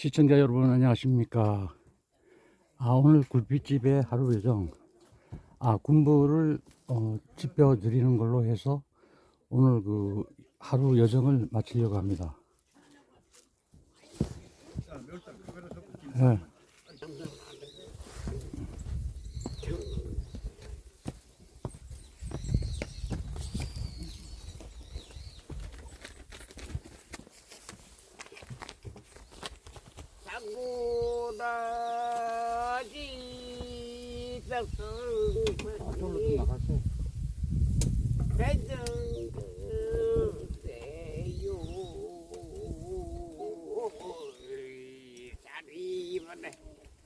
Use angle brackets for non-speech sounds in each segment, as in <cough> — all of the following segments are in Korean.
시청자 여러분 안녕하십니까. 아 오늘 굴빛집의 하루 여정. 아 군부를 어, 집혀 드리는 걸로 해서 오늘 그 하루 여정을 마치려고 합니다. 예. 사고다지 저쪽으로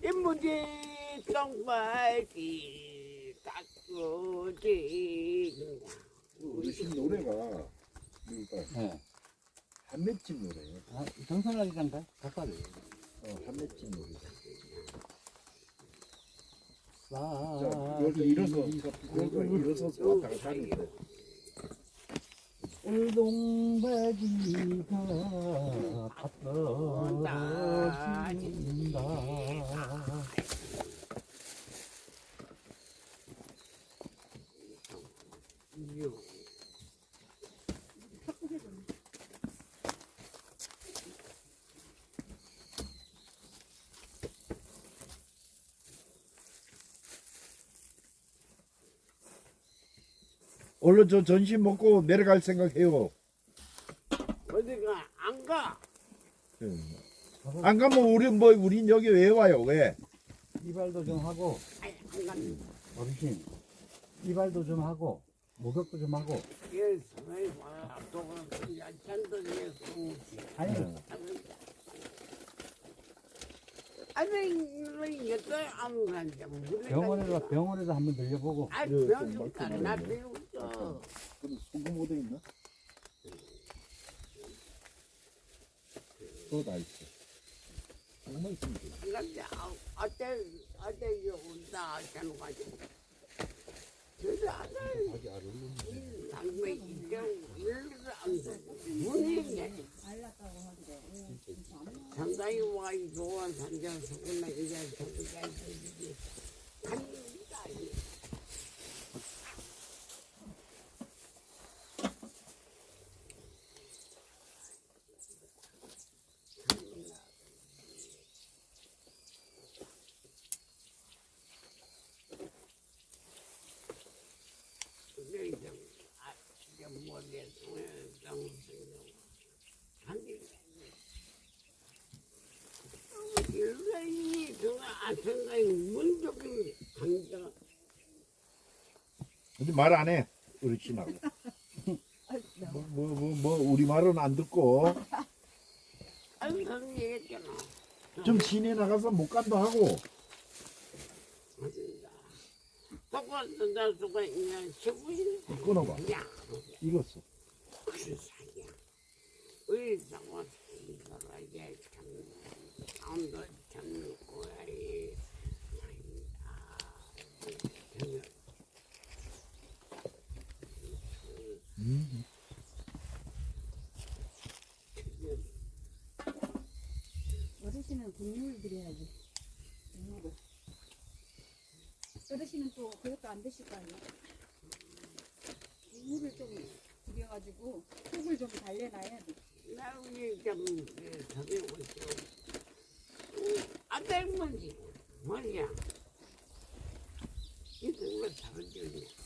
인문지 닦고지 노래가 그러니까 네. 한맷집 노래예요. 아, 정선아리란가? 가까이. 어, 한맷집 노래. 여기 일어서 여기 일어서서 왔다 갔다 하는 거. 울동백이가 떨어진다. 얼른 저 전신 먹고 내려갈 생각해요. 어디가 안 가 안 가면 우리 뭐 우린 여기 왜 와요? 왜? 이발도 좀 하고 아니 안 간다 어르신 이발도 좀 하고 목욕도 좀 하고 예, 성의 와, 동안 야찬도 예수. 아니 네. 아 니, 이것도 안 간다. 병원에도 병원에도 한번 들려보고 아, 그, 병좀좀 가라. 나 배웠어. 그럼 소금 오대 있나? 또다 있어. 정말 있으면 돼. 근데 어때, 어때, 온다, 하는 가지고. 그래서 아들, 자기 알을 넣는 당뇨 이경, 일도 안 돼. 문이네. 상당히 와, 좋아한 상장 속으나 이제. 간다. 이제 이제 아 이제 머리에 통해 장생용 한개 일간이 그가 아생각이 문적인 강자 어디 말안 해. 어르신하고. 뭐 뭐 뭐 뭐 우리 말은 안 듣고 아유 그런 얘기했잖아 좀 시내 나가서 못 간다 하고 똑같은 자수가 그냥 시부인 끊어봐. 야 익었어. 무슨 사기야 우리 상황 살아야 참 마음도 참 고야이 아 정말 음. 어르신은 국물 드려야지. 국물을. 어르신은 또 그것도 안 드실 거 아니에요? 국물을 좀 드려가지고 속을 좀 달래놔야 돼. 나 우리 좀 저기 오시오 아들 뭔지 뭐냐 이런 거 잘해주냐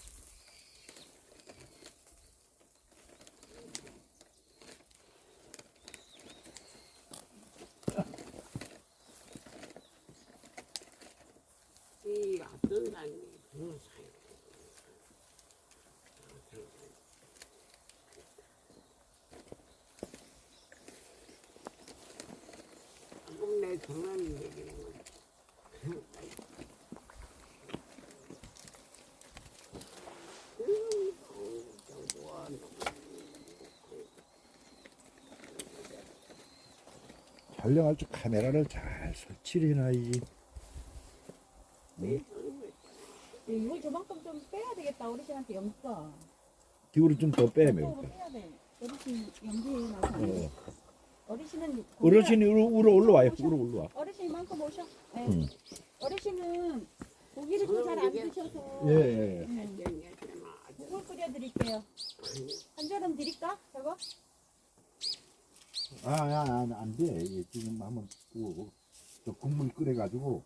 이 어떤 날이 그 사이 전화는 얘기는 거야. 촬영할 줄 카메라를 잘 설치를 해놔야지. 이걸 저만큼 좀 빼야 되겠다. 어르신한테 염가. 기울을 좀 더 빼면. 빼야 돼. 어르신 돼. 어. 어르신은 어르신이 우러, 우러 올라와요. 우러 올라와. 어르신 이만큼 오셔. 네. 응. 어르신은 고기를 또잘안 드셔서 예, 예. 음, 국물 끓여 드릴게요. 한 절음 드릴까? 저거? 아, 아, 안, 안 돼. 예, 지금 한번 저 국물 끓여가지고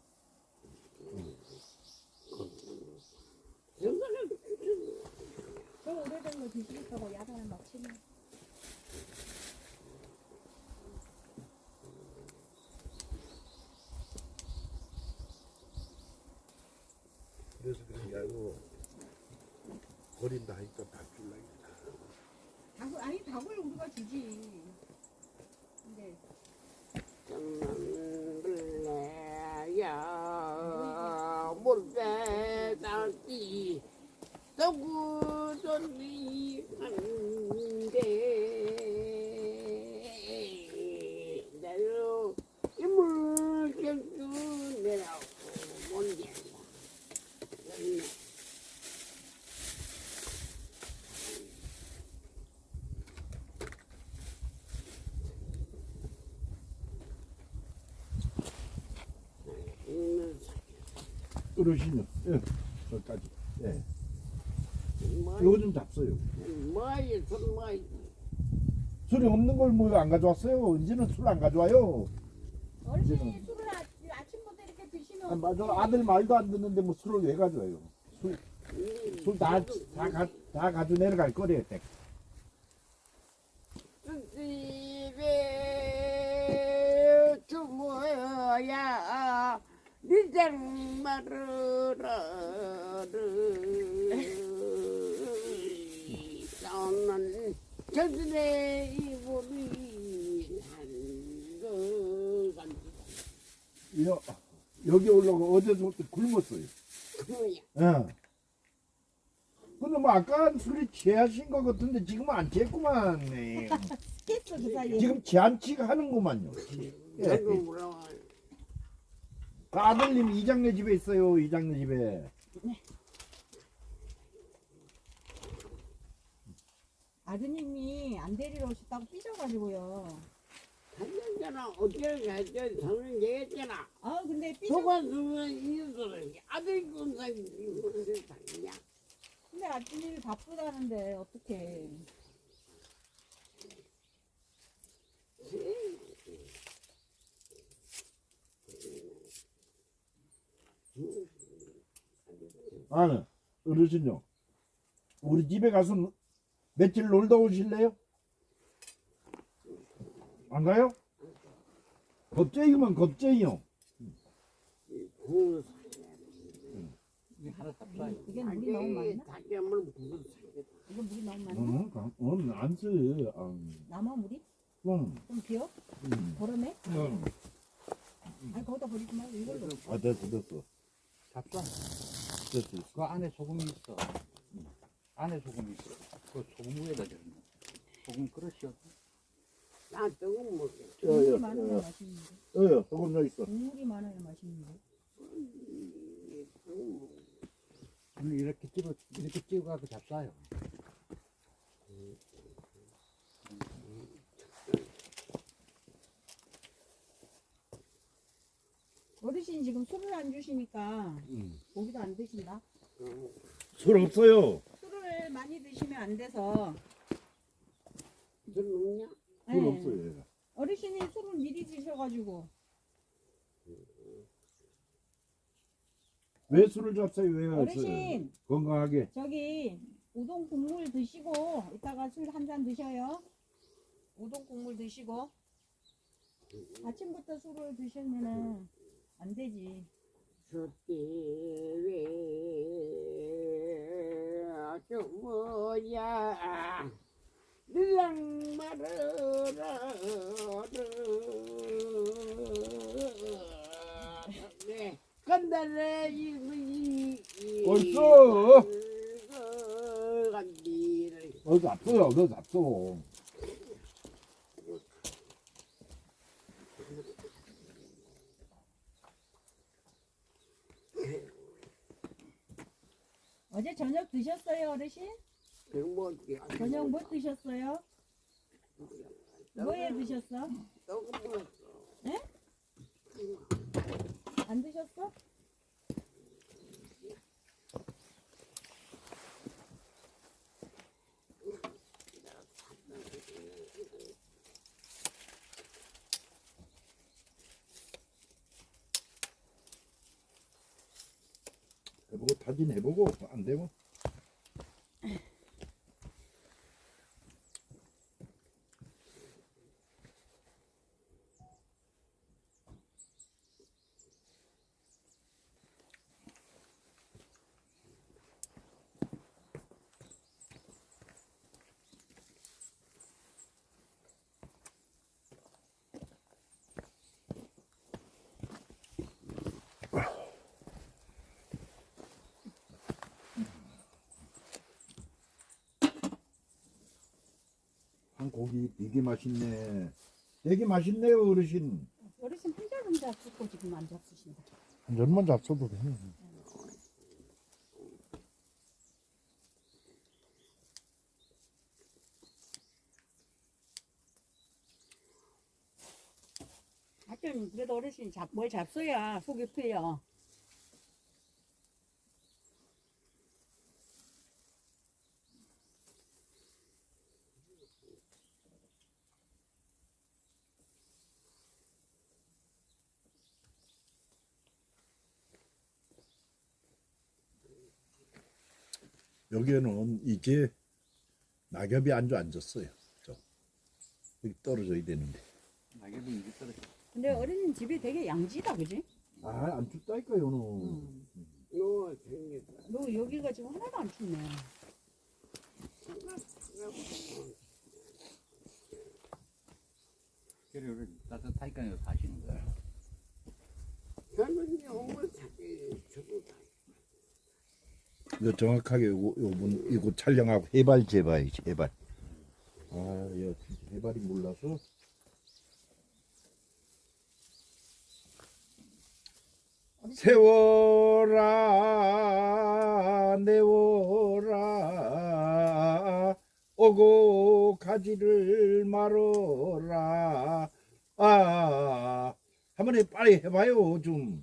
저 오래된 거 드시겠다고 야단을 막 치네. 그래서 그런 게 아니고 버린다 하니까 밥 줄라. 닭을 아니 닭을 우리가 주지. 근데 몰래야 몰래 다시 떠구던이 한데 내로 이물 경주 내라고 뭔지 어르신요. 예, 저까지. 예. 뭐 이거 좀 잡숴요. 뭐이 손 뭐이 술이 없는 걸 뭐 안 가져왔어요. 이제는 술 안 가져와요. 어르신이 술을 아, 아침부터 이렇게 드시면 아, 맞아. 아들 말도 안 듣는데 뭐 술을 왜 가져와요? 술다다가다 가져 내려갈 거래요. 댁. 집에 주모야 니 장 말으라르 저는 저들의 이불이 한거 여, 여기 올라가 어제부터 굶었어요. 예. 근데 뭐 아까 술이 취하신 것 같은데 지금 안 취했구만. <laughs> 네. 그. 지금 제한치가 하는구만요. 예. 그 아들님 이장네 집에 있어요. 이장네 집에. 아드님이 안 데리러 오셨다고 삐져가지고요. 한년전에 어떻게 가죠 저는 얘기했잖아 아 근데 삐져. 소관수는 이들은 아들 군상이 무슨 세상이냐 근데 아드님이 바쁘다는데 어떻게? 아, 어르신요. 우리 집에 가서 며칠 놀다 오실래요? 안 가요? 겁쟁이면 겁쟁이요. 그. 이게 물이 너무 많나? 부르 이거 물이 너무 많나? 응, 가- 응, 안 써요. 아, 남아 물이? 응, 좀 비어? 응, 버렸네? 응. 아니 거기다 버리지 말고 이걸로. 아, 됐어, 됐어. 잡사. 됐어. 됐어. 그 안에 소금이 있어. 안에 소금이 있어. 그 소금 위에다 저는 소금 그릇이요. 나 조금 먹어 국물이 많아야 맛있는데. 어, 소금 넣어 있어. 국물이 많아야 맛있는데. 저는 이렇게 찍어 이렇게 찍어가지고 잡사요. 어르신 지금 술을 안 주시니까 응. 고기도 안 드신다. 술 없어요. 술을 많이 드시면 안 돼서. 술 먹냐? 술 네. 없어요. 어르신이 술을 미리 드셔가지고 왜 술을 잡어요? 왜 어르신 건강하게. 저기 우동 국물 드시고 이따가 술 한 잔 드셔요. 우동 국물 드시고 아침부터 술을 드시면은 안 되지. 저때 왜 주모야 니랑 말으라르 네 간달래 이분이 벌써? 간디를 어, 잡숴요. 너 잡숴. 어제 저녁 드셨어요, 어르신? 그뭐 저녁 뭐 드셨어요? 뭐에 드셨어? 너무 먹었어. 안 드셨어? 해보고 타진 해보고 안 되면 고기 되게 맛있네. 되게 맛있네요 어르신. 어르신 혼자 혼자 죽고 지금 안 잡수신다. 한 전만 잡숴도 돼. 하여튼 그래도 어르신 잡, 뭘 잡숴야 속이 풀려. 여기에는 이제 낙엽이 안주 앉았어요. 저 여기 떨어져야 되는데. 낙엽이 이리 떨어져. 근데 어르신 집이 되게 양지다, 그지? 아 안 춥다니까 요는. 응. 너 생겼다. 너 여기가 지금 하나도 안 춥네. 그래 따뜻하니까 사시는 거야. 저는 영을 찾기 저보다 이거 정확하게 요거 요분 이거 촬영하고 해발 재봐야지 해발. 아, 야 진짜 해발이 몰라서. 세워라 내워라 오고 가지를 말어라 아 한번 빨리 해봐요 좀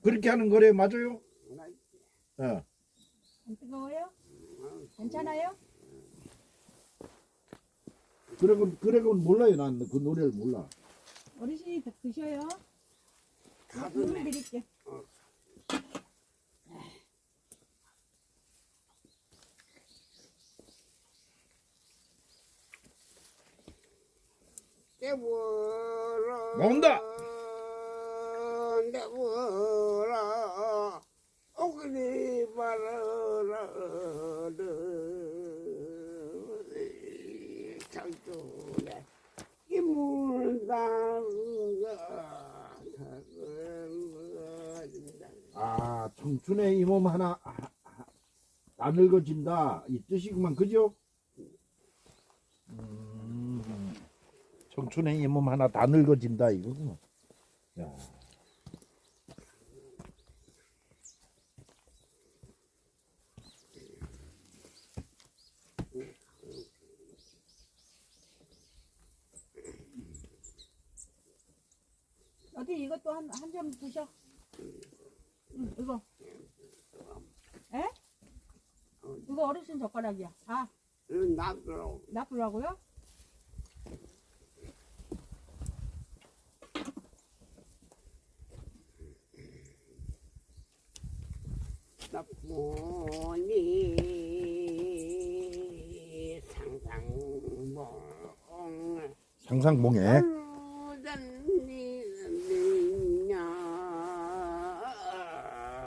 그렇게 하는 거래 맞아요? 어. 안 뜨거워요? 괜찮아요? 그래고 그래고 몰라요 난 그 노래를 몰라 어르신이 드- 드셔요. 물 가슴에 드릴게. 깨워라 나온다. 내워라 오그리 말아라 장조네 이물다가 아 청춘의 이몸 하나 다 늙어진다 이 뜻이구만 그죠? 음, 청춘의 이 몸 하나 다 늙어진다 이거구만 야. 어디 이것도 한 한 점 드셔. 응, 이거. 에? 어르신 젓가락이야. 아, 나도 나쁘라고요? 나쁘니 상상봉 상상봉에